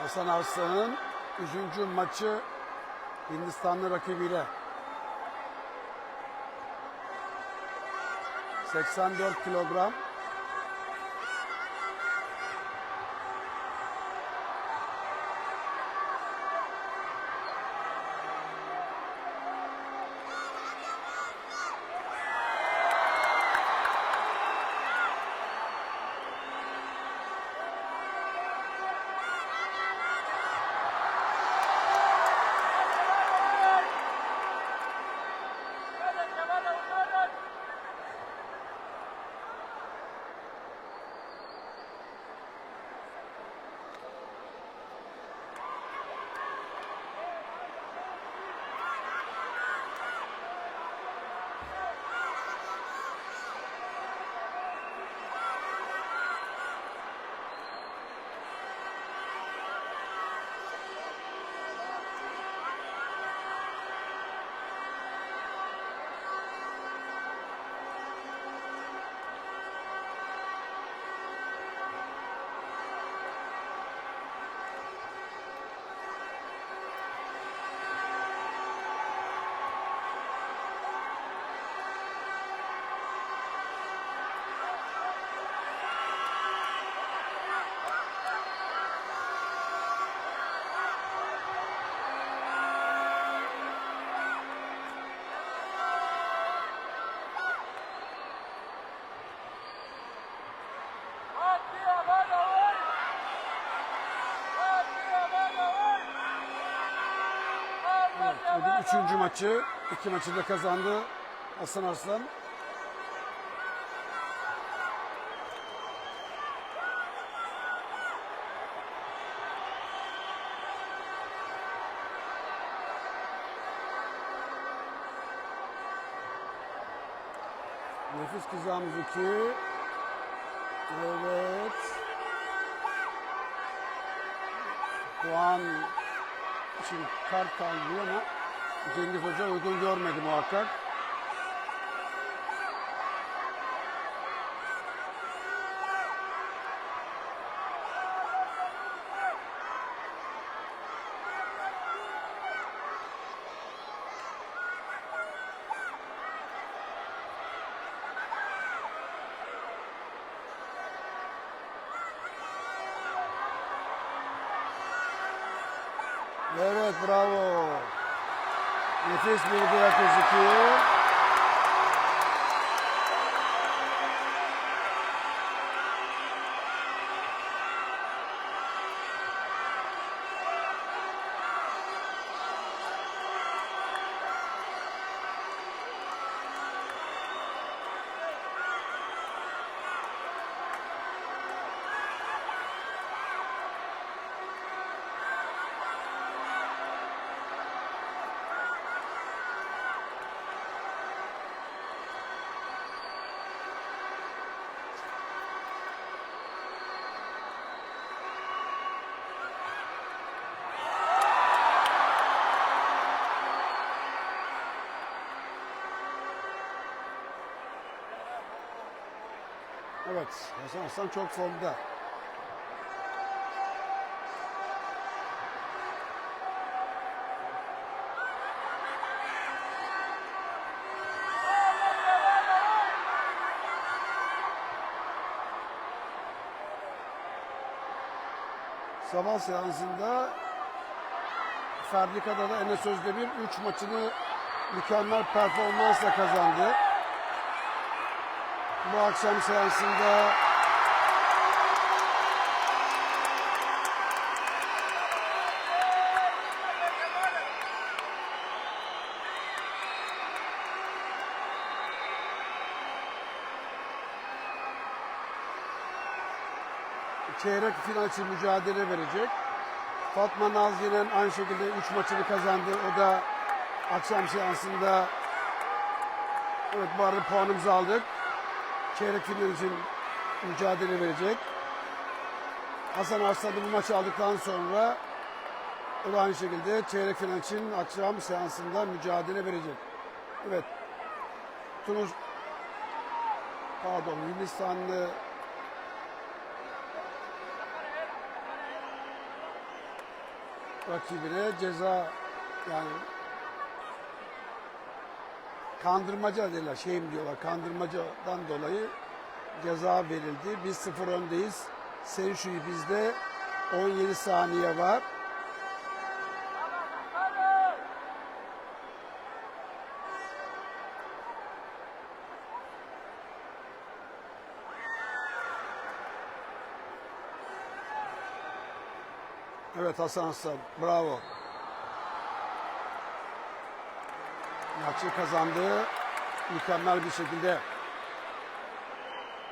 Hasan Arslan'ın 3. maçı Hindistanlı rakibiyle. 84 kilogram. Evet, bugün üçüncü maçı. iki maçı da kazandı Hasan Arslan. Nefis kızağımız iki. Evet. Puan için kart kalmıyor ama Cengiz Hoca uygun görmedi muhakkak. Evet bravo. Nefis bir diğer gözüküyor. Evet Hasan Hasan çok formda. Sabah seansında Fabrika'da da Enes Özdemir 3 maçını mükemmel performansla kazandı. Bu akşam seansında çeyrek final için mücadele verecek. Fatma Naz yine aynı şekilde 3 maçını kazandı. O da akşam seansında evet arada puanımızı aldık. Çeyrek final için mücadele verecek. Hasan Arslan da bu maçı aldıktan sonra o da aynı şekilde çeyrek final için akşam seansında mücadele verecek. Evet. Tunus pardon Hindistanlı rakibine ceza yani kandırmaca diyorlar, şey mi diyorlar, kandırmacadan dolayı ceza verildi. Biz 0 öndeyiz. Senşu'yu bizde 17 saniye var. Evet Hasan Aslan, bravo. Maçı kazandı. Mükemmel bir şekilde